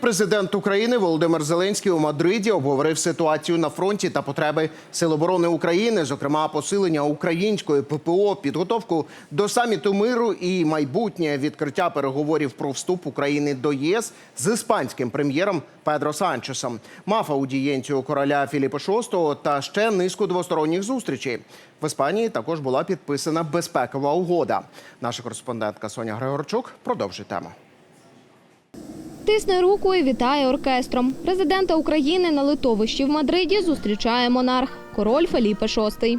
Президент України Володимир Зеленський у Мадриді обговорив ситуацію на фронті та потреби Сил оборони України, зокрема посилення української ППО, підготовку до саміту миру і майбутнє відкриття переговорів про вступ України до ЄС з іспанським прем'єром Педро Санчесом. Мав аудієнцію короля Філіпа VI та ще низку двосторонніх зустрічей. В Іспанії також була підписана безпекова угода. Наша кореспондентка Соня Григорчук продовжить тему. Тисне руку і вітає оркестром. Президента України на литовищі в Мадриді зустрічає монарх король Феліпе VI.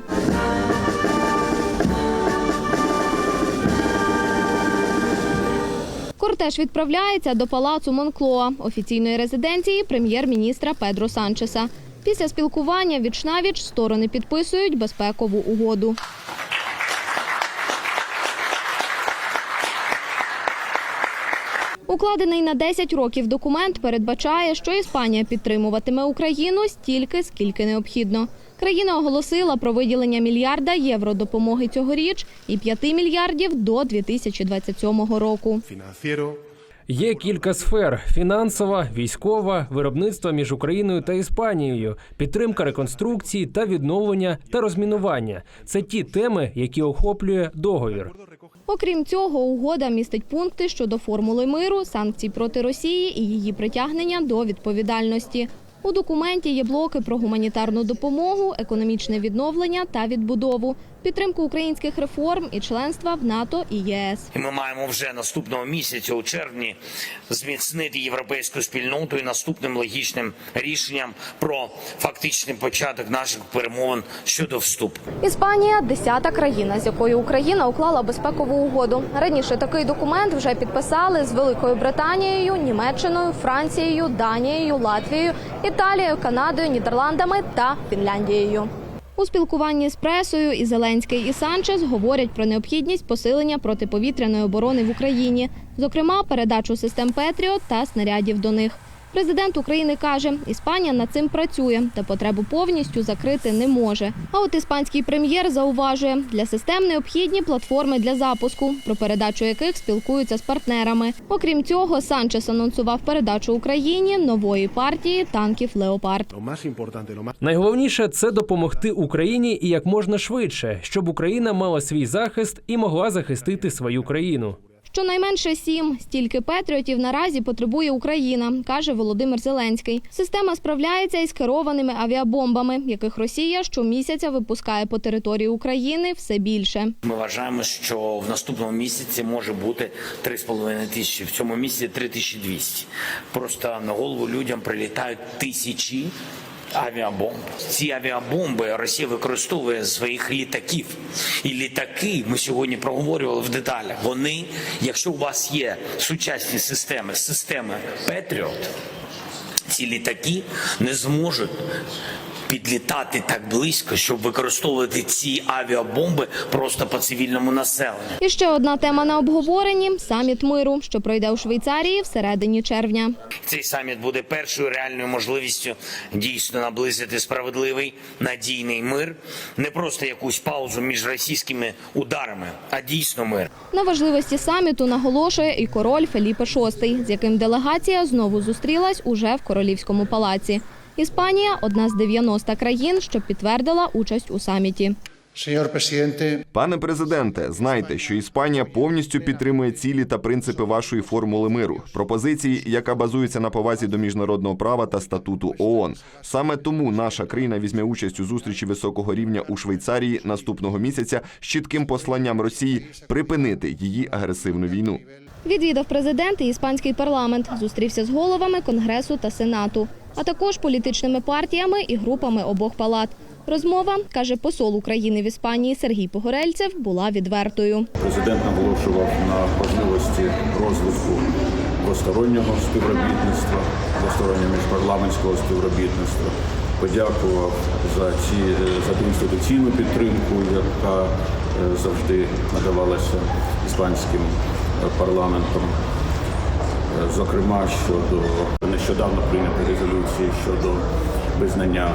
Кортеж відправляється до палацу Монклоа, офіційної резиденції прем'єр-міністра Педро Санчеса. Після спілкування віч сторони підписують безпекову угоду. Укладений на 10 років документ передбачає, що Іспанія підтримуватиме Україну стільки, скільки необхідно. Країна оголосила про виділення мільярда євро допомоги цьогоріч і 5 мільярдів до 2027 року. Є кілька сфер: фінансова, військова, виробництво між Україною та Іспанією, підтримка реконструкції та відновлення та розмінування. Це ті теми, які охоплює договір. Окрім цього, угода містить пункти щодо формули миру, санкцій проти Росії і її притягнення до відповідальності. У документі є блоки про гуманітарну допомогу, економічне відновлення та відбудову, підтримку українських реформ і членства в НАТО і ЄС. І ми маємо вже наступного місяця у червні зміцнити європейську спільноту і наступним логічним рішенням про фактичний початок наших перемовин щодо вступу. Іспанія десята країна, з якою Україна уклала безпекову угоду. Раніше такий документ вже підписали з Великою Британією, Німеччиною, Францією, Данією, Латвією, Італією, Канадою, Нідерландами та Фінляндією. У спілкуванні з пресою і Зеленський і Санчес говорять про необхідність посилення протиповітряної оборони в Україні, зокрема передачу систем Петріот та снарядів до них. Президент України каже, Іспанія над цим працює та потребу повністю закрити не може. А от іспанський прем'єр зауважує, для систем необхідні платформи для запуску, про передачу яких спілкуються з партнерами. Окрім цього, Санчес анонсував передачу Україні нової партії танків Леопард. Найголовніше це допомогти Україні і як можна швидше, щоб Україна мала свій захист і могла захистити свою країну. Щонайменше сім стільки патріотів наразі потребує Україна, каже Володимир Зеленський. Система справляється із керованими авіабомбами, яких Росія щомісяця випускає по території України все більше. Ми вважаємо, що в наступному місяці може бути 3,5 тисячі. В цьому місяці 3200. Просто на голову людям прилітають тисячі. Авіабомб. Ці авіабомби Росія використовує своїх літаків. І літаки ми сьогодні проговорювали в деталях. Вони, якщо у вас є сучасні системи, системи Петріот, ці літаки не зможуть підлітати так близько, щоб використовувати ці авіабомби просто по цивільному населенню. І ще одна тема на обговоренні саміт миру, що пройде у Швейцарії всередині червня. Цей саміт буде першою реальною можливістю дійсно наблизити справедливий надійний мир, не просто якусь паузу між російськими ударами, а дійсно мир. На важливості саміту наголошує і король Феліпе VI, з яким делегація знову зустрілась уже в королівському палаці. Іспанія одна з 90 країн, що підтвердила участь у саміті. Пане президенте, знайте, що Іспанія повністю підтримує цілі та принципи вашої формули миру, пропозиції, яка базується на повазі до міжнародного права та статуту ООН. Саме тому наша країна візьме участь у зустрічі високого рівня у Швейцарії наступного місяця з чітким посланням Росії припинити її агресивну війну. Відвідав президент і іспанський парламент, зустрівся з головами Конгресу та Сенату, а також політичними партіями і групами обох палат. Розмова, каже посол України в Іспанії Сергій Погорельцев, була відвертою. Президент наголошував на важливості розвитку двостороннього співробітництва, двостороннього міжпарламентського співробітництва. Подякував за ці за ту інституційну підтримку, яка е, завжди надавалася іспанським парламентом. Зокрема, щодо нещодавно прийнятої резолюції щодо визнання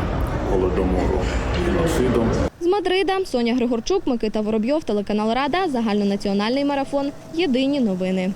голодомору геноцидом. З Мадрида Соня Григорчук, Микита Воробйов, телеканал Рада, загальнонаціональний марафон. Єдині новини.